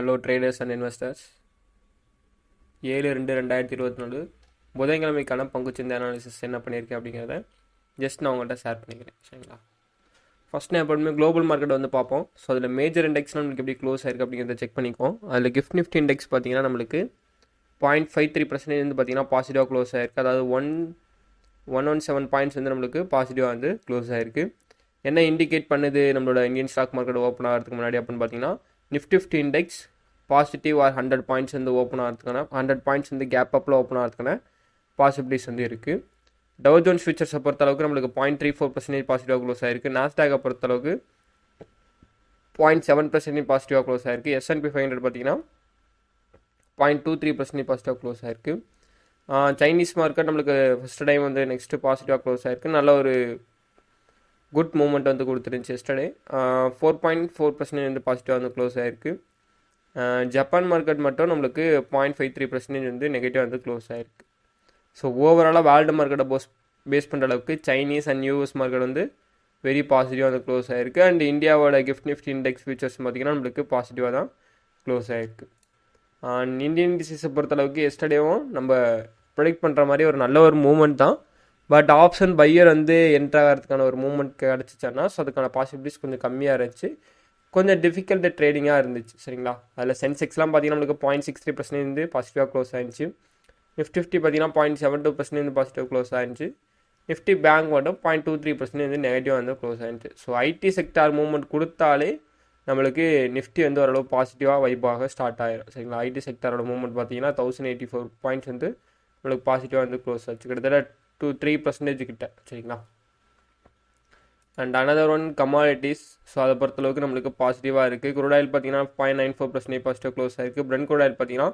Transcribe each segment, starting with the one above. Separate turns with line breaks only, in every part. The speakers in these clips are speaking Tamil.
ஹலோ ட்ரேடர்ஸ் அண்ட் இன்வெஸ்டர்ஸ் ஏழு ரெண்டு ரெண்டாயிரத்தி இருபத்தி நாலு. புதன்கிழமைக்கான பங்குச்சந்தை அனாலிசிஸ் என்ன பண்ணியிருக்கேன் அப்படிங்கிறத ஜஸ்ட் நான் உங்கள்கிட்ட ஷேர் பண்ணிக்கிறேன் சரிங்களா? ஃபஸ்ட் நான் எப்பவுமே குளோபல் மார்க்கெட் வந்து பார்ப்போம். ஸோ அதில் மேஜர் இண்டெக்ஸ் நம்மளுக்கு எப்படி க்ளோஸ் ஆயிருக்கு அப்படிங்கிறத செக் பண்ணிக்குவோம். அதில் கிஃப்ட் நிஃப்டி இண்டெக்ஸ் பார்த்தீங்கன்னா நம்மளுக்கு பாயிண்ட் ஃபைவ் த்ரீ பர்சன்டேஜ் வந்து பார்த்தீங்கன்னா பாசிட்டிவாக க்ளோஸ் ஆயிருக்கு. அதாவது one one one seven points வந்து நம்மளுக்கு பாசிட்டிவாக வந்து க்ளோஸ் ஆயிருக்கு. என்ன இண்டிகேட் பண்ணுது நம்மளோட இந்தியன் ஸ்டாக் மார்க்கெட் ஓப்பன் ஆகிறதுக்கு முன்னாடி அப்படின்னு பார்த்தீங்கன்னா Nifty fifty index positive or hundred points வந்து ஓப்பன் ஆகிறதுக்கான ஹண்ட்ரட் பாயிண்ட்ஸ் வந்து கேப் அப்பில் ஓப்பன் ஆகிறதுக்கான பாசிபிலிட்டிஸ் வந்து இருக்குது டவ் ஜோன்ஸ் ஃபியூச்சர்ஸை பொறுத்தளவுக்கு நம்மளுக்கு பாயிண்ட் த்ரீ ஃபோர் பர்சன்டேஜ் பாசிட்டிவாக க்ளோஸ் ஆயிருக்கு. நாஸ்டாகை பொறுத்தளவுக்கு பாயிண்ட் செவன் பர்சன்டேஜ் பாசிட்டிவாக க்ளோஸ் ஆயிருக்கு. S and P five hundred பார்த்தீங்கன்னா பாயிண்ட் டூ த்ரீ பர்சன்டேஜ் பாசிட்டிவாக க்ளோஸ் ஆயிருக்கு. சைனீஸ் மார்க்கெட் நம்மளுக்கு ஃபஸ்ட் டைம் வந்து நெக்ஸ்ட்டு பாசிட்டிவாக க்ளோஸ் ஆயிருக்கு. நல்ல ஒரு குட் மூமெண்ட் வந்து கொடுத்துருந்துச்சு yesterday four point four percentage வந்து பாசிட்டிவாக வந்து க்ளோஸ் ஆயிருக்கு. ஜப்பான் மார்க்கெட் மட்டும் நம்மளுக்கு பாயிண்ட் ஃபைவ் த்ரீ பர்சன்டேஜ் வந்து நெகட்டிவ் வந்து க்ளோஸ் ஆயிருக்கு. ஸோ ஓவராலாக வேர்ல்டு மார்க்கெட்டை போஸ் பேஸ் பண்ணுற அளவுக்கு சைனீஸ் அண்ட் யூஎஸ் மார்க்கெட் வந்து வெரி பாசிட்டிவாக வந்து க்ளோஸ் ஆயிருக்கு. அண்ட் இந்தியாவோட கிஃப்ட் நிஃப்ட் இண்டெக்ஸ் ஃபியூச்சர்ஸ் பார்த்திங்கன்னா நம்மளுக்கு பாசிட்டிவாக தான் க்ளோஸ் ஆயிருக்கு. அண்ட் இந்தியன் டிசீஸை பொறுத்தளவுக்கு எஸ்டர்டேவும் நம்ம ப்ரொடிக்ட் பண்ணுற மாதிரி ஒரு நல்ல ஒரு மூமெண்ட் தான். பட் ஆப்ஷன் பையர் வந்து என்ட்ரு ஆகிறதுக்கான ஒரு மூமெண்ட் கிடச்சிச்சான்னா ஸோ அதுக்கான பாசிபிலிட்டிஸ் கொஞ்சம் கம்மியாக இருந்துச்சு. கொஞ்சம் டிஃபிகல்ட் ட்ரேடிங்காக இருந்துச்சு சரிங்களா? அதில் சென்செக்ஸ்லாம் பார்த்தீங்கன்னா நம்மளுக்கு பாயிண்ட் சிக்ஸ் த்ரீ பர்சன்ட் இருந்து பாசிட்டிவாக க்ளோஸ் ஆயிருந்துச்சு. நிஃப்டி ஃபிஃப்டி பார்த்தீங்கன்னா பாயிண்ட் செவன் டூ பர்சன்ட் வந்து பாசிட்டிவ் க்ளோஸ் ஆயிருந்துச்சு. நிஃப்டி பேங்க் மட்டும் பாயிண்ட் டூ த்ரீ பர்சன்ட் வந்து நெகட்டிவ் வந்து க்ளோஸ் ஆயிருந்துச்சு. ஸோ ஐடி செக்டார் மூவ்மெண்ட் கொடுத்தாலே நம்மளுக்கு நிஃப்டி வந்து ஓரளவு பாசிட்டிவாக வைப்பாக ஸ்டார்ட் ஆயிடும் சரிங்களா? ஐடி செக்டாரோட மூவ்மெண்ட் பார்த்தீங்கன்னா தௌசண்ட் எயிட்டி ஃபோர் பாயிண்ட்ஸ் வந்து நம்மளுக்கு பாசிட்டிவாக வந்து க்ளோஸ் ஆச்சு. கிட்டத்தட்ட டூ த்ரீ பர்சன்டேஜ் கிட்ட சரிங்களா? And another one commodities so அதை பொறுத்தளவுக்கு நம்மளுக்கு பாசிட்டிவாக இருக்குது குரூட் ஆயில் பார்த்தீங்கன்னா point nine four percentage positive close ஆயிருக்கு. பிரெண்ட் குரூட் ஆயில் பார்த்தீங்கன்னா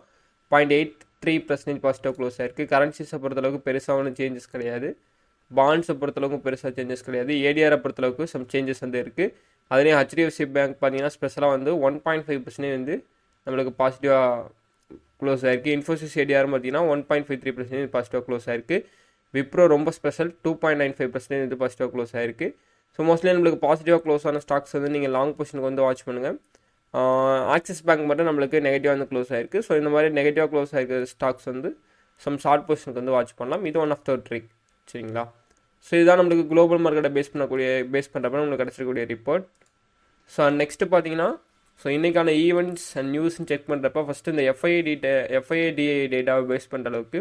point eight three percentage positive close ஆயிருக்கு. கரன்சிஸை பொறுத்தளவுக்கு பெருசாக ஒன்றும் சேஞ்சஸ் கிடையாது. பாண்ட்ஸை பொறுத்தளவுக்கு பெருசாக சேஞ்சஸ் கிடையாது. ஏடிஆரை பொறுத்தளவுக்கு சம் சேஞ்சஸ் வந்து இருக்குது அதுலேயும் ஹெச்டிஎஃப்சி பேங்க் பார்த்தீங்கன்னா ஸ்பெஷலாக வந்து ஒன் பாயிண்ட் ஃபைவ் பர்சன்டேஜ் வந்து நம்மளுக்கு பாசிட்டிவாக க்ளோஸ் ஆயிருக்கு. இன்ஃபோசிஸ் ஏடிஆர் பார்த்தீங்கன்னா one point five three percentage பாசிட்டிவாக க்ளோஸ் ஆயிருக்கு. விப்ரோ ரொம்ப special. Two point nine five percentage வந்து பாசிட்டிவாக க்ளோஸ் ஆயிருக்கு. ஸோ மோஸ்ட்லி நம்மளுக்கு பாசிட்டிவாக க்ளோஸ் ஆன ஸ்டாக்ஸ் வந்து நீங்கள் லாங் பொசிஷனுக்கு வந்து வாட்ச் பண்ணுங்கள் ஆக்சிஸ் பேங்க் மட்டும் நம்மளுக்கு நெகட்டிவாக வந்து க்ளோஸ் ஆயிருக்கு. ஸோ இந்த மாதிரி நெகட்டிவாக க்ளோஸ் ஆகிருக்கிற ஸ்டாக்ஸ் வந்து சம் ஷார்ட் பொசிஷனுக்கு வந்து வாட்ச் பண்ணலாம். இது ஒன் ஆஃப் த ட்ரிக் சரிங்களா? ஸோ இதுதான் நம்மளுக்கு குளோபல் மார்க்கெட்டை பேஸ் பண்ணக்கூடிய பேஸ் பண்ணுறப்ப நம்மளுக்கு கிடச்சிருக்கக்கூடிய ரிப்போர்ட் ஸோ நெக்ஸ்ட்டு பார்த்தீங்கன்னா ஸோ இன்றைக்கான ஈவெண்ட்ஸ் அண்ட் நியூஸ்ன்னு செக் பண்ணுறப்ப ஃபஸ்ட்டு இந்த F I A day FII DII டேட்டாவை பேஸ் பண்ணுற அளவுக்கு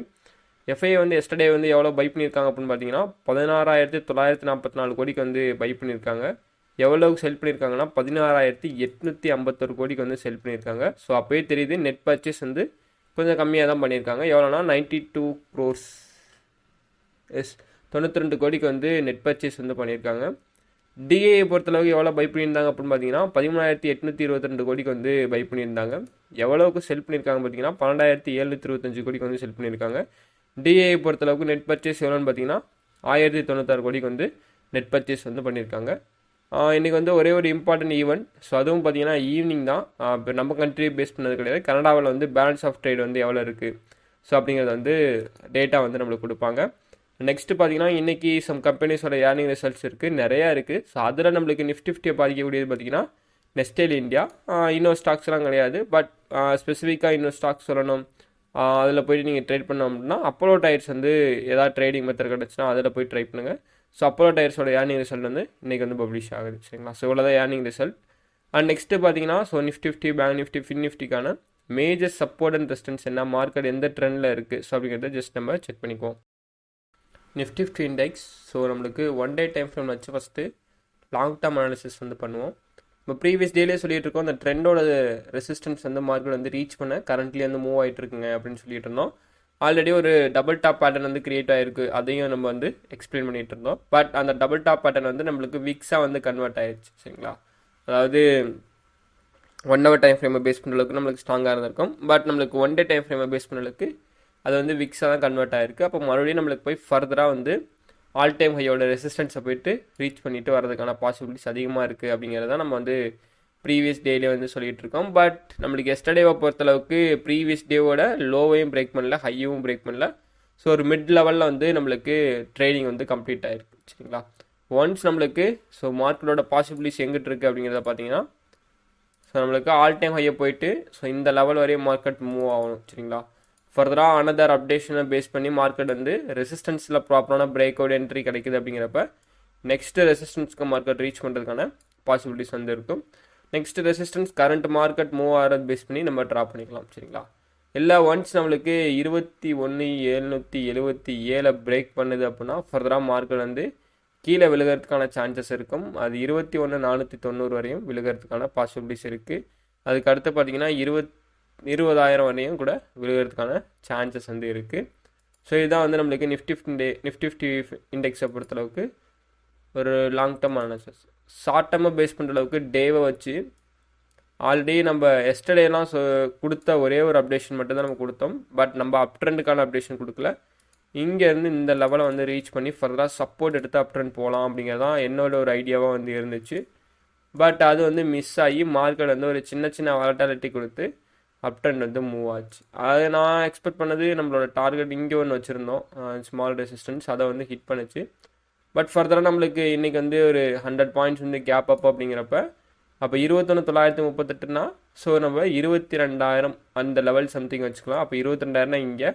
எஃப்ஐஏ வந்து எஸ்டர்டே வந்து எவ்வளோ பை பண்ணியிருக்காங்க அப்படின்னு பார்த்தீங்கன்னா பதினாறாயிரத்தி தொள்ளாயிரத்தி நாற்பத்தி நாலு கோடிக்கு வந்து பை பண்ணியிருக்காங்க. எவ்வளோக்கு செல் பண்ணியிருக்காங்கன்னா பதினாறாயிரத்தி எட்நூற்றி ஐம்பத்தொரு கோடிக்கு வந்து செல் பண்ணியிருக்காங்க. ஸோ அப்போயே தெரியுது நெட் பர்ச்சேஸ் வந்து கொஞ்சம் கம்மியாக தான் பண்ணியிருக்காங்க. எவ்வளோனா நைன்ட்டி டூ க்ரோர்ஸ் எஸ் தொண்ணூற்றி ரெண்டு கோடிக்கு வந்து நெட் பர்ச்சேஸ் வந்து பண்ணியிருக்காங்க. டிஏ பொறுத்தளவுக்கு எவ்வளோ பை பண்ணியிருந்தாங்க அப்படின்னு பார்த்தீங்கன்னா பதிமூணாயிரத்தி எட்நூற்றி இருபத்தி ரெண்டு கோடிக்கு வந்து பை பண்ணியிருந்தாங்க. எவ்வளோக்கு செல் பண்ணியிருக்காங்க பார்த்தீங்கன்னா பன்னெண்டாயிரத்தி எழுநூற்றி இருபத்தஞ்சு கோடிக்கு வந்து செல் பண்ணியிருக்காங்க. டிஏ பொறுத்தளவுக்கு நெட் பர்ச்சேஸ் எவ்வளோன்னு பார்த்தீங்கன்னா ஆயிரத்தி தொண்ணூத்தாறு கோடிக்கு வந்து நெட் பர்ச்சேஸ் வந்து பண்ணியிருக்காங்க. இன்றைக்கி வந்து ஒரே ஒரு இம்பார்ட்டன்ட் ஈவெண்ட் ஸோ அதுவும் பார்த்தீங்கன்னா ஈவினிங் தான். இப்போ நம்ம கண்ட்ரி பேஸ் பண்ணது கிடையாது. கனடாவில் வந்து பேலன்ஸ் ஆஃப் ட்ரேட் வந்து எவ்வளோ இருக்குது ஸோ அப்படிங்கிறது வந்து டேட்டா வந்து நம்மளுக்கு கொடுப்பாங்க. நெக்ஸ்ட்டு பார்த்தீங்கன்னா இன்றைக்கி சம் கம்பெனிஸோட ஏர்னிங் ரிசல்ட்ஸ் இருக்குது நிறையா இருக்குது ஸோ அதில் நம்மளுக்கு நிஃப்டி ஃபிஃப்டியை பாதிக்கக்கூடியது பார்த்தீங்கன்னா நெஸ்டேல் இந்தியா இன்னொரு ஸ்டாக்ஸ்லாம் கிடையாது. பட் ஸ்பெசிஃபிக்காக இன்னொரு ஸ்டாக்ஸ் சொல்லணும். அதில் போய்ட்டு நீங்கள் ட்ரேட் பண்ணோம் அப்படின்னா அப்போலோ டயர்ஸ் வந்து ஏதாவது ட்ரேடிங் மெத்தட் கிடச்சுன்னா அதில் போய் ட்ரை பண்ணுங்கள் ஸோ அப்போலோ டயர்ஸோட ஏர்னிங் ரிசல்ட் வந்து இன்றைக்கி வந்து பப்ளிஷ் ஆகுது சரிங்களா? ஸோ இவ்வளோ தான் ஏர்னிங் ரிசல்ட் அண்ட் நெக்ஸ்ட்டு பார்த்தீங்கன்னா so Nifty fifty bank Nifty fin நிஃப்டிக்கான major support and resistance என்ன மார்க்கெட் எந்த ட்ரெண்டில் இருக்குது ஸோ அப்படிங்கிறத ஜஸ்ட் நம்ம செக் பண்ணிக்குவோம். நிஃப்டி ஃபிஃப்டி இண்டெக்ஸ் ஸோ நம்மளுக்கு ஒன் டே டைம் ஃப்ரேம் வச்சு ஃபஸ்ட்டு லாங் டேர்ம் அனாலிசிஸ் வந்து பண்ணுவோம். இப்போ ப்ரீவியஸ் டேலே சொல்லிட்டு இருக்கோம் அந்த ட்ரெண்டோட ரெசிஸ்டன்ஸ் வந்து மார்க்கெட் வந்து ரீச் பண்ண கரண்ட்லி வந்து மூவ் ஆகிட்டு இருக்குங்க அப்படின்னு சொல்லிட்டு இருந்தோம். ஆல்ரெடி ஒரு டபுள் டாப் பேட்டர்ன் வந்து கிரியேட் ஆகிருக்கு அதையும் நம்ம வந்து எக்ஸ்பிளைன் பண்ணிட்டு இருந்தோம். பட் அந்த டபுள் டாப் பேட்டர்ன் வந்து நம்மளுக்கு வீக்ஸாக வந்து கன்வெர்ட் ஆயிடுச்சு சரிங்களா? அதாவது ஒன் ஹவர் டைம் ஃப்ரேமை பேஸ் பண்ணுற அளவுக்கு நம்மளுக்கு ஸ்ட்ராங்காக இருந்திருக்கும். பட் நம்மளுக்கு ஒன் டே டைம் ஃப்ரேமை பேஸ் பண்ணுற அளவுக்கு அது வந்து விக்ஸாக தான் கன்வெர்ட் ஆயிருக்கு. அப்போ மறுபடியும் நம்மளுக்கு போய் ஃபர்தராக வந்து ஆல் டைம் ஹையோட ரெசிஸ்டன்ஸை போயிட்டு ரீச் பண்ணிட்டு வரதுக்கான பாசிபிலிட்டிஸ் அதிகமாக இருக்குது அப்படிங்கிறத நம்ம வந்து ப்ரீவியஸ் டேலே வந்து சொல்லிகிட்டு இருக்கோம். பட் நம்மளுக்கு எஸ்டர்டேவை பொறுத்தளவுக்கு ப்ரீவியஸ் டேவோட லோவையும் பிரேக் பண்ணல ஹையும் பிரேக் பண்ணல. ஸோ ஒரு மிட் லெவலில் வந்து நம்மளுக்கு ட்ரேடிங் வந்து கம்ப்ளீட் ஆகிருக்கு சரிங்களா? ஒன்ஸ் நம்மளுக்கு ஸோ மார்க்கெட்டோட பாசிபிலிட்டிஸ் எங்கிட்டு இருக்குது அப்படிங்கிறத பார்த்தீங்கன்னா ஸோ நம்மளுக்கு ஆல் டைம் ஹையை போயிட்டு ஸோ இந்த லெவல் வரையும் மார்க்கெட் மூவ் ஆகணும் சரிங்களா? ஃபர்தராக அனதர் அப்டேஷனை பேஸ் பண்ணி மார்க்கெட் வந்து ரெசிஸ்டன்ஸில் ப்ராப்பரான பிரேக் அவுட் என்ட்ரி கிடைக்குது அப்படிங்கிறப்ப நெக்ஸ்ட் ரெசிஸ்டன்ஸ்க்கு மார்க்கெட் ரீச் பண்ணுறதுக்கான பாசிபிலிட்டிஸ் வந்து இருக்கும். Next resistance current market move ஆகிறது பேஸ் பண்ணி நம்ம ட்ரா பண்ணிக்கலாம் சரிங்களா? எல்லா ஒன்ஸ் நம்மளுக்கு இருபத்தி ஒன்று எழுநூற்றி எழுபத்தி ஏழை பிரேக் பண்ணுது அப்படின்னா ஃபர்தராக மார்க்கெட் வந்து கீழே விழுகிறதுக்கான சான்சஸ் இருக்கும். அது இருபத்தி ஒன்று நானூற்றி தொண்ணூறு வரையும் விழுகிறதுக்கான பாசிபிலிட்டிஸ் இருக்குது அதுக்கு அடுத்து பார்த்தீங்கன்னா இருபத் இருபதாயிரம் வரையும் கூட விழுகிறதுக்கான சான்சஸ் வந்து இருக்குது ஸோ இதுதான் வந்து நம்மளுக்கு நிஃப்டி ஃபிஃப்டி நிஃப்டி ஃபிஃப்டி இண்டெக்ஸை பொறுத்தளவுக்கு ஒரு லாங் டேர்ம் அனாலிசஸ் ஷார்ட் டேர்மாக பேஸ் பண்ணுற அளவுக்கு டேவை வச்சு ஆல்ரெடி நம்ம எஸ்டர்டேலாம் சொ கொடுத்த ஒரே ஒரு அப்டேஷன் மட்டும்தான் நம்ம கொடுத்தோம். பட் நம்ம அப் ட்ரெண்டுக்கான அப்டேஷன் கொடுக்கல. இங்கேருந்து இந்த லெவலை வந்து ரீச் பண்ணி ஃபர்தராக சப்போர்ட் எடுத்து அப் ட்ரெண்ட் போகலாம் அப்படிங்கிறதான் என்னோட ஒரு ஐடியாவாக வந்து இருந்துச்சு. பட் அது வந்து மிஸ் ஆகி மார்க்கெட் வந்து ஒரு சின்ன சின்ன வாலட்டாலிட்டி கொடுத்து அப் ட்ரெண்ட் வந்து மூவ் ஆச்சு. அதை நான் எக்ஸ்பெக்ட் பண்ணது நம்மளோட டார்கெட் இங்கே ஒன்று வச்சுருந்தோம். ஸ்மால் ரெசிஸ்டன்ஸ் அதை வந்து ஹிட் பண்ணுச்சு. பட் ஃபர்தராக நம்மளுக்கு இன்றைக்கி வந்து ஒரு ஹண்ட்ரட் பாயிண்ட்ஸ் வந்து கேப் அப் அப்படிங்கிறப்ப அப்போ இருபத்தொன்று தொள்ளாயிரத்தி முப்பத்தெட்டுனா ஸோ நம்ம இருபத்தி ரெண்டாயிரம் அந்த லெவல் சம்திங் வச்சுக்கலாம். அப்போ இருபத்தி ரெண்டாயிரம்னா இங்கே.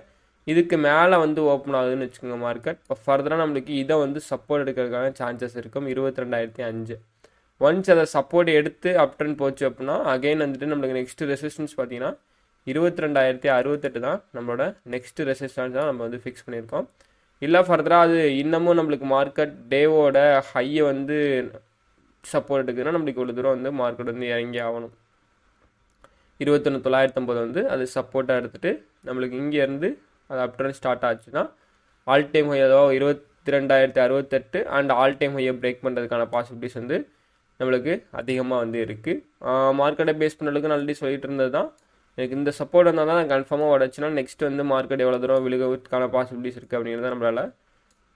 இதுக்கு மேலே வந்து ஓப்பன் ஆகுதுன்னு வச்சுக்கோங்க மார்க்கெட் இப்போ ஃபர்தராக நம்மளுக்கு இதை வந்து சப்போர்ட் எடுக்கிறதுக்கான சான்சஸ் இருக்கும். இருபத்தி ரெண்டாயிரத்தி அஞ்சு. ஒன்ஸ் அதை சப்போர்ட் எடுத்து அப்டன் போச்சு அப்படின்னா அகைன் வந்துட்டு நம்மளுக்கு நெக்ஸ்ட் ரெசிஸ்டன்ஸ் பார்த்தீங்கன்னா இருபத்தி ரெண்டாயிரத்தி அறுபத்தெட்டு தான் நம்மளோட நெக்ஸ்ட் ரெசிஸ்டன்ஸ் தான் நம்ம வந்து ஃபிக்ஸ் பண்ணியிருக்கோம். இல்லை ஃபர்தராக அது இன்னமும் நம்மளுக்கு மார்க்கெட் டேவோட ஹையை வந்து சப்போர்ட் எடுக்குதுன்னா நம்மளுக்கு இவ்வளோ தூரம் வந்து மார்க்கெட் வந்து இறங்கி ஆகணும். இருபத்தொன்று தொள்ளாயிரத்தம்பது வந்து அது சப்போர்ட்டாக எடுத்துகிட்டு நம்மளுக்கு இங்கேருந்து அது அப்டன் ஸ்டார்ட் ஆச்சுன்னா ஆல் டைம் ஹை ஏதோ இருபத்தி ரெண்டாயிரத்தி அறுபத்தெட்டு அண்ட் ஆல் டைம் ஹையை பிரேக் பண்ணுறதுக்கான பாசிபிலிட்டிஸ் வந்து நம்மளுக்கு அதிகமாக வந்து இருக்குது மார்க்கெட்டை பேஸ் பண்ணுறதுக்கு ஆல்ரெடி சொல்லிட்டு இருந்தது தான் எனக்கு இந்த சப்போர்ட் இருந்தால் தான் கன்ஃபார்மாக உடச்சுன்னா நெக்ஸ்ட் வந்து மார்க்கெட் எவ்வளோ தூரம் விழுகிறதுக்கான பாசிபிலிட்டிஸ் இருக்குது அப்படிங்கிறத நம்மளால்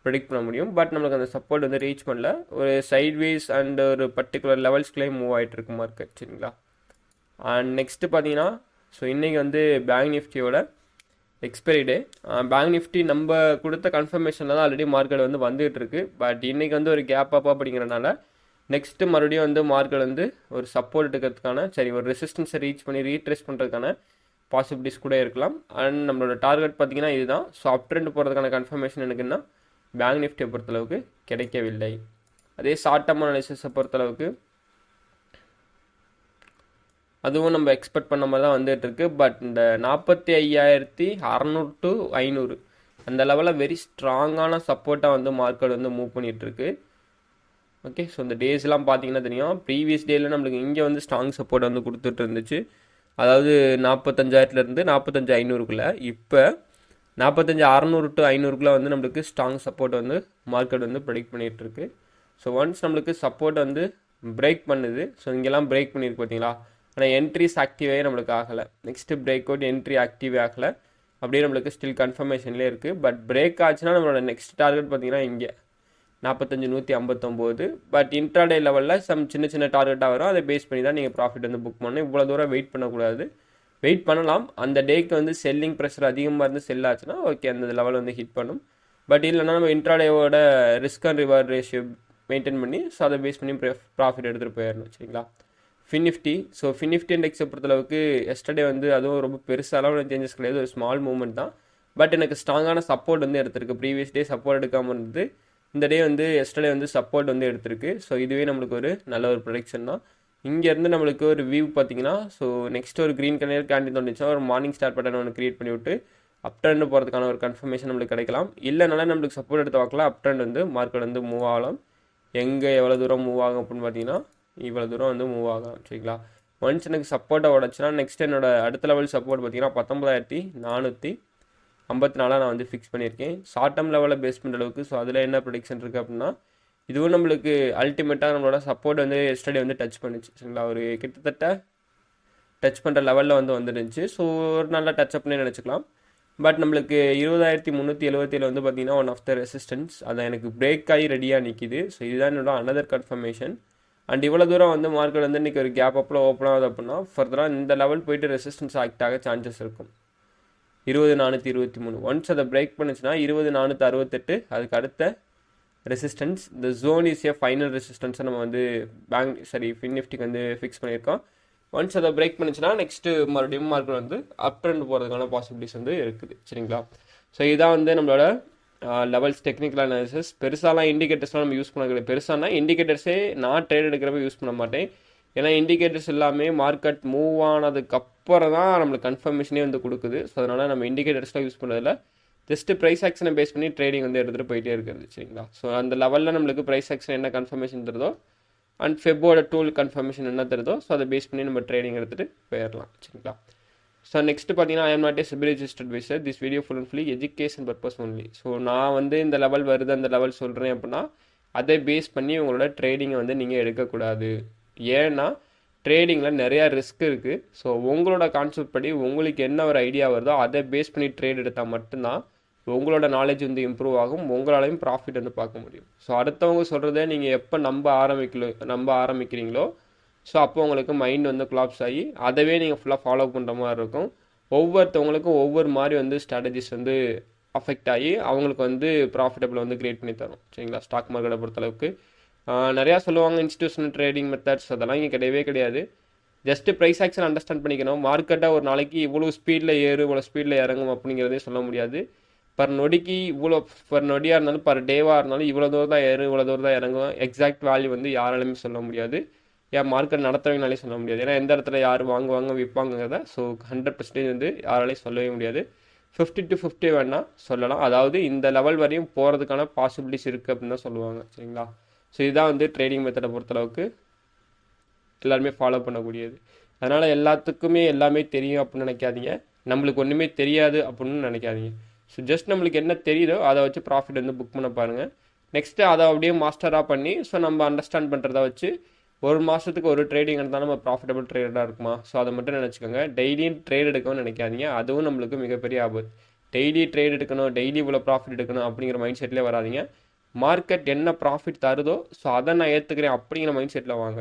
ப்ரெடிக்ட் பண்ண முடியும். பட் நம்மளுக்கு அந்த சப்போர்ட் வந்து ரீச் பண்ணல. ஒரு சைட்வேஸ் அண்ட் ஒரு பர்டிகுலர் லெவல்ஸ்க்குள்ளே மூவ் ஆகிட்டு இருக்கு மார்க்கெட் சரிங்களா? அண்ட் நெக்ஸ்ட்டு பார்த்தீங்கன்னா ஸோ இன்றைக்கி வந்து பேங்க் நிஃப்டியோட எக்ஸ்பைரி டே பேங்க் நிஃப்டி நம்ம கொடுத்த கன்ஃபர்மேஷனில் தான் ஆல்ரெடி மார்க்கெட் வந்து வந்துகிட்டு இருக்கு. பட் இன்றைக்கி வந்து ஒரு கேப் அப் அப்படிங்கிறனால நெக்ஸ்ட்டு மறுபடியும் வந்து மார்க்கில் வந்து ஒரு சப்போர்ட் எடுக்கிறதுக்கான சரி ஒரு ரெசிஸ்டன்ஸை ரீச் பண்ணி ரீட்ரேஸ் பண்ணுறதுக்கான பாசிபிலிட்டிஸ் கூட இருக்கலாம். அண்ட் நம்மளோட டார்கெட் பார்த்தீங்கன்னா இதுதான். ஸோ அப் ட்ரெண்ட் போகிறதுக்கான கன்ஃபர்மேஷன் எனக்குன்னா பேங்க் நிஃப்டியை பொறுத்தளவுக்கு கிடைக்கவில்லை. அதே ஷார்ட் டேர்ம் அனாலிசிஸை பொறுத்தளவுக்கு அதுவும் நம்ம எக்ஸ்பெக்ட் பண்ண மாதிரி தான் வந்துகிட்ருக்கு பட் இந்த நாற்பத்தி ஐயாயிரத்தி அறநூறு டு ஐநூறு அந்த லெவலில் வெரி ஸ்ட்ராங்கான சப்போர்ட்டாக வந்து மார்க்கெட் வந்து மூவ் பண்ணிகிட்ருக்கு இருக்கு. ஓகே ஸோ இந்த டேஸ்லாம் பார்த்தீங்கன்னா தெரியும். ப்ரீவியஸ் டேயில் நம்மளுக்கு இங்கே வந்து ஸ்ட்ராங் சப்போர்ட் வந்து கொடுத்துட்டு இருந்துச்சு. அதாவது நாற்பத்தஞ்சாயிரத்துலேருந்து நாற்பத்தஞ்சு ஐநூறுக்குள்ளே. இப்போ நாற்பத்தஞ்சு அறநூறு டு ஐநூறுக்குள்ளே வந்து நம்மளுக்கு ஸ்ட்ராங் சப்போர்ட் வந்து மார்க்கெட் வந்து ப்ரெடிக்ட் பண்ணிகிட்ருக்கு ஸோ ஒன்ஸ் நம்மளுக்கு சப்போர்ட் வந்து பிரேக் பண்ணுது ஸோ இங்கெல்லாம் பிரேக் பண்ணியிருக்கு பார்த்தீங்களா? ஆனால் என்ட்ரிஸ் ஆக்டிவே நம்மளுக்கு ஆகலை. நெக்ஸ்ட்டு பிரேக் அவுட் என்ட்ரி ஆக்டிவே ஆகலை. அப்படியே நம்மளுக்கு ஸ்டில் கன்ஃபர்மேஷன்லேயே இருக்குது பட் பிரேக் ஆச்சுன்னா நம்மளோட நெக்ஸ்ட் டார்கெட் பார்த்தீங்கன்னா இங்கே. நாற்பத்தஞ்சு நூற்றி ஐம்பத்தொம்போது. பட் இன்ட்ராடே லெவலில் சம் சின்ன சின்ன டார்கெட்டாக வரும். அதை பேஸ் பண்ணி தான் நீங்கள் ப்ராஃபிட் வந்து புக் பண்ணணும். இவ்வளோ தூரம் வெயிட் பண்ணக்கூடாது. வெயிட் பண்ணலாம். அந்த டேக்கு வந்து செல்லிங் ப்ரெஷர் அதிகமாக இருந்து செல் ஆச்சுன்னா ஓகே அந்த லெவல் வந்து ஹிட் பண்ணும். பட் இல்லைனா நம்ம இன்ட்ராடேவோட risk and reward ratio maintain பண்ணி ஸோ அதை பேஸ் பண்ணி ப்ராஃபிட் எடுத்துகிட்டு போயிடணும் சரிங்களா? ஃபினிஃப்டி ஸோ ஃபின்னிஃப்டி இண்டெக்ஸை பொறுத்தளவுக்கு எஸ்டர்டே வந்து அதுவும் ரொம்ப பெருசாக அளவில் சேஞ்சஸ் கிடையாது. ஒரு ஸ்மால் மூவ்மெண்ட் தான். பட் எனக்கு ஸ்ட்ராங்கான சப்போர்ட் வந்து எடுத்திருக்கு. ப்ரீவியஸ் டே சப்போர்ட் எடுக்காமல் இருந்து இந்த டே வந்து எஸ்டர்டே வந்து சப்போர்ட் வந்து எடுத்திருக்கு. ஸோ இதுவே நம்மளுக்கு ஒரு நல்ல ஒரு ப்ரொடக்ஷன் தான். இங்கேருந்து நம்மளுக்கு ஒரு வியூ பார்த்தீங்கன்னா ஸோ நெக்ஸ்ட் ஒரு க்ரீன் கலர் கேண்டில் தோணுச்சுன்னா ஒரு மார்னிங் ஸ்டார் பட்டன் ஒன்று க்ரியேட் பண்ணி விட்டு அப் போகிறதுக்கான ஒரு கன்ஃபர்மேஷன் நம்மளுக்கு கிடைக்கலாம். இல்லைனால நம்மளுக்கு சப்போர்ட் எடுத்து பார்க்கலாம். அப் ட்ரெண்ட் வந்து மார்க்கெட் வந்து மூவ் ஆகலாம். எங்கே எவ்வளோ தூரம் மூவ் ஆகும் அப்படின்னு பார்த்தீங்கன்னா இவ்வளோ தூரம் வந்து மூவ் ஆகலாம். சரிங்களா? ஒன்ஸ் எனக்கு சப்போர்ட்டை உடச்சுன்னா நெக்ஸ்ட் என்னோட அடுத்த லெவல் சப்போர்ட் பார்த்தீங்கன்னா பத்தொம்பதாயிரத்தி நானூற்றி ஐம்பத்தி நாலாக நான் வந்து ஃபிக்ஸ் பண்ணியிருக்கேன். ஷார்ட் டேர்ம் லெவலில் பேஸ் பண்ணுற அளவுக்கு ஸோ அதில் என்ன ப்ரொடிக்ஷன் இருக்குது அப்படின்னா இதுவும் நம்மளுக்கு அல்டிமேட்டாக நம்மளோட சப்போர்ட் வந்து எஸ்டடி வந்து டச் பண்ணுச்சு. சரிங்களா? ஒரு கிட்டத்தட்ட டச் பண்ணுற லெவலில் வந்து வந்துருந்துச்சு. ஸோ ஒரு நல்ல டச் அப்னே நினச்சிக்கலாம். பட் நம்மளுக்கு இருபதாயிரத்தி முந்நூற்றி எழுபத்தேழு வந்து பார்த்தீங்கன்னா ஒன் ஆஃப் த ரெசிஸ்டன்ஸ் அதை எனக்கு பிரேக் ஆகி ரெடியாக நிற்கிது ஸோ இதுதான் என்னோட அனதர் கன்ஃபர்மேஷன் அண்ட் இவ்வளோ தூரம் வந்து மார்க்கெட் வந்து இன்றைக்கி ஒரு கேப் அப்பில் ஓப்பன் ஆகுது அப்படின்னா ஃபர்தராக இந்த லெவல் போயிட்டு ரெசிஸ்டன்ஸ் ஆக்ட் ஆக சான்சஸ் இருக்கும். இருபது நானூற்றி இருபத்தி மூணு. ஒன்ஸ் அதை பிரேக் பண்ணுச்சுன்னா இருபது நானூற்றி அறுபத்தெட்டு அதுக்கு அடுத்த ரெசிஸ்டன்ஸ் இந்த ஜோன் இஸ் ஏ ஃபைனல் ரெசிஸ்டன்ஸை நம்ம வந்து பேங்க் சாரி ஃபின் நிஃப்டிக்கு வந்து ஃபிக்ஸ் பண்ணியிருக்கோம். ஒன்ஸ் அதை பிரேக் பண்ணுச்சுன்னா நெக்ஸ்ட்டு மறுபடியும் மார்க்கெட் வந்து அப் ட்ரெண்ட் போகிறதுக்கான பாசிபிலிட்டிஸ் வந்து இருக்குது. சரிங்களா? ஸோ இதான் வந்து நம்மளோட லெவல்ஸ் டெக்னிக்கல் அனாலிசிஸ் பெருசாலாம் இண்டிகேட்டர்ஸ்லாம் நம்ம யூஸ் பண்ண கிடையாது. பெருசானா இண்டிகேட்டர்ஸே நான் ட்ரேட் எடுக்கிறப்ப யூஸ் பண்ண மாட்டேன். ஏன்னா இண்டிகேட்டர்ஸ் எல்லாமே மார்க்கெட் மூவ் ஆனதுக்கு அப்புறம் தான் நம்மளுக்கு கன்ஃபர்மேஷனே வந்து கொடுக்குது. ஸோ அதனால் நம்ம இண்டிகேட்டர்ஸ்லாம் யூஸ் பண்ணுறதில்ல ஜஸ்ட்டு ப்ரைஸ் ஆக்ஷனை பேஸ் பண்ணி ட்ரேடிங் வந்து எடுத்துகிட்டு போயிட்டே இருக்கிறது சரிங்களா? ஸோ அந்த லெவலில் நம்மளுக்கு ப்ரைஸ் ஆக்ஷன் என்ன கன்ஃபர்மேஷன் தருதோ அண்ட் ஃபெப்போட டூல் கன்ஃபர்மேஷன் என்ன தருதோ ஸோ அதை பேஸ் பண்ணி நம்ம ட்ரேடிங் எடுத்துகிட்டு போயிடலாம் சரிங்களா? ஸோ நெக்ஸ்ட்டு பார்த்தீங்கன்னா I am not a SEBI registered adviser this video full and fully education purpose only so நான் வந்து இந்த லெவல் வருது அந்த லெவல் சொல்கிறேன் அப்படின்னா அதை பேஸ் பண்ணி உங்களோட ட்ரேடிங்கை வந்து நீங்கள் எடுக்கக்கூடாது. ஏன்னா ட்ரேடிங்கில் நிறையா ரிஸ்க் இருக்குது ஸோ உங்களோட கான்செப்ட் படி உங்களுக்கு என்ன ஒரு ஐடியா வருதோ அதை பேஸ் பண்ணி ட்ரேட் எடுத்தால் மட்டும்தான் உங்களோட நாலேஜ் வந்து இம்ப்ரூவ் ஆகும். உங்களாலையும் ப்ராஃபிட் வந்து பார்க்க முடியும். ஸோ அடுத்தவங்க சொல்கிறத நீங்கள் எப்போ நம்ப ஆரம்பிக்கல நம்ப ஆரம்பிக்கிறீங்களோ ஸோ அப்போ உங்களுக்கு மைண்ட் வந்து கொலாப்ஸ் ஆகி அதவே நீங்கள் ஃபுல்லாக ஃபாலோ பண்ணுற மாதிரி இருக்கும். ஒவ்வொருத்தவங்களுக்கும் ஒவ்வொரு மாதிரி வந்து ஸ்ட்ராட்டஜிஸ் வந்து அஃபெக்ட் ஆகி அவங்களுக்கு வந்து ப்ராஃபிட்டபிள் வந்து கிரியேட் பண்ணி தரும். சரிங்களா? ஸ்டாக் மார்க்கெட்டை பொறுத்தளவுக்கு. நிறையா சொல்லுவாங்க இன்ஸ்டியூஷனல் ட்ரேடிங் மெத்தட்ஸ் அதெல்லாம் இங்கே கிடையவே கிடையாது. ஜஸ்ட்டு ப்ரைஸ் ஆக்ஷன் அண்டர்ஸ்டாண்ட் பண்ணிக்கணும். மார்க்கெட்டாக ஒரு நாளைக்கு இவ்வளோ ஸ்பீடில் ஏறு இவ்வளோ ஸ்பீடில் இறங்கும் அப்படிங்கிறதே சொல்ல முடியாது. பர் நொடிக்கு இவ்வளோ பர் நொடியாக இருந்தாலும் பர் டேவாக இருந்தாலும் இவ்வளோ தூரம் தான் ஏறும் இவ்வளோ தூரம் தான் இறங்கும். எக்ஸாக்ட் வேல்யூ வந்து யாராலுமே சொல்ல முடியாது. ஏன் மார்க்கெட் நடத்துறவங்கனாலே சொல்ல முடியாது. ஏன்னா எந்த இடத்துல யார் வாங்குவாங்க விற்பாங்கிறத ஸோ ஹண்ட்ரட் பர்சன்டேஜ் வந்து யாராலையும் சொல்லவே முடியாது. ஃபிஃப்டி டு ஃபிஃப்டி வேணால் சொல்லலாம். அதாவது இந்த லெவல் வரையும் போகிறதுக்கான பாசிபிலிட்டிஸ் இருக்குது அப்படின்னு தான் சொல்லுவாங்க. சரிங்களா? ஸோ இதுதான் வந்து ட்ரேடிங் மெத்தடை பொறுத்தளவுக்கு எல்லாருமே ஃபாலோ பண்ணக்கூடியது. அதனால் எல்லாத்துக்குமே எல்லாமே தெரியும் அப்படின்னு நினைக்காதீங்க. நம்மளுக்கு ஒன்றுமே தெரியாது அப்படின்னு நினைக்காதீங்க. ஸோ ஜஸ்ட் நம்மளுக்கு என்ன தெரியுதோ அதை வச்சு ப்ராஃபிட் வந்து புக் பண்ண பாருங்கள் நெக்ஸ்ட்டு அதை அப்படியே மாஸ்டராக பண்ணி ஸோ நம்ம அண்டர்ஸ்டாண்ட் பண்ணுறத வச்சு ஒரு மாதத்துக்கு ஒரு ட்ரேடிங் எடுத்தால் நம்ம ப்ராஃபிட்டபிள் ட்ரேடராக இருக்குமா? ஸோ அதை மட்டும் நினச்சிக்கோங்க. டெய்லியும் ட்ரேட் எடுக்கணும்னு நினைக்காதீங்க. அதுவும் நம்மளுக்கு மிகப்பெரிய ஆபத்து. டெய்லி ட்ரேட் எடுக்கணும் டெய்லி இவ்வளோ ப்ராஃபிட் எடுக்கணும் அப்படிங்கிற மைண்ட் செட்லேயே வராதிங்க. மார்க்கெட் என்ன ப்ராஃபிட் தருதோ ஸோ அதை நான் ஏற்றுக்கிறேன் அப்படிங்கிற மைண்ட் செட்டில் வாங்க.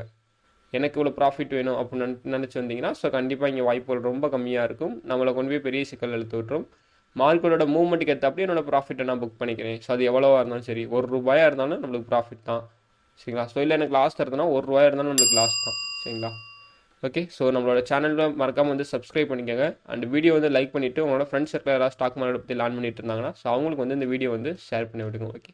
எனக்கு இவ்வளோ ப்ராஃபிட் வேணும் அப்படின்னு நினச்சி வந்தீங்கன்னா ஸோ கண்டிப்பாக இங்கே வாய்ப்புகள் ரொம்ப கம்மியாக இருக்கும். நம்மளை கொண்டு போய் பெரிய சிக்கல் எழுத்து விட்டுரும். மார்க்கெட்டோட மூவ்மெண்ட்டுக்கு ஏற்ற என்னோடய என்னோட ப்ராஃபிட்டை நான் புக் பண்ணிக்கிறேன். ஸோ அது எவ்வளோவா இருந்தாலும் சரி ஒரு ரூபாயாக இருந்தாலும் நம்மளுக்கு ப்ராஃபிட் தான். சரிங்களா? ஸோ இல்லை எனக்கு லாஸ் தருதுன்னா ஒரு ரூபாய் இருந்தாலும் நம்மளுக்கு லாஸ் தான். சரிங்களா? ஓகே ஸோ நம்மளோட சேனலில் மறக்காமல் வந்து சப்ஸ்கிரைப் பண்ணிக்கோங்க. அண்ட் வீடியோ வந்து லைக் பண்ணிவிட்டு உங்களோட ஃப்ரெண்ட்ஸ் சர்க்கிள் யாராவது ஸ்டாக் மார்க்கெட் பற்றி லேர்ன் பண்ணிட்டு இருந்தாங்கன்னா ஸோ அவங்களுக்கு வந்து இந்த வீடியோ வந்து ஷேர் பண்ணி விடுங்க. Okay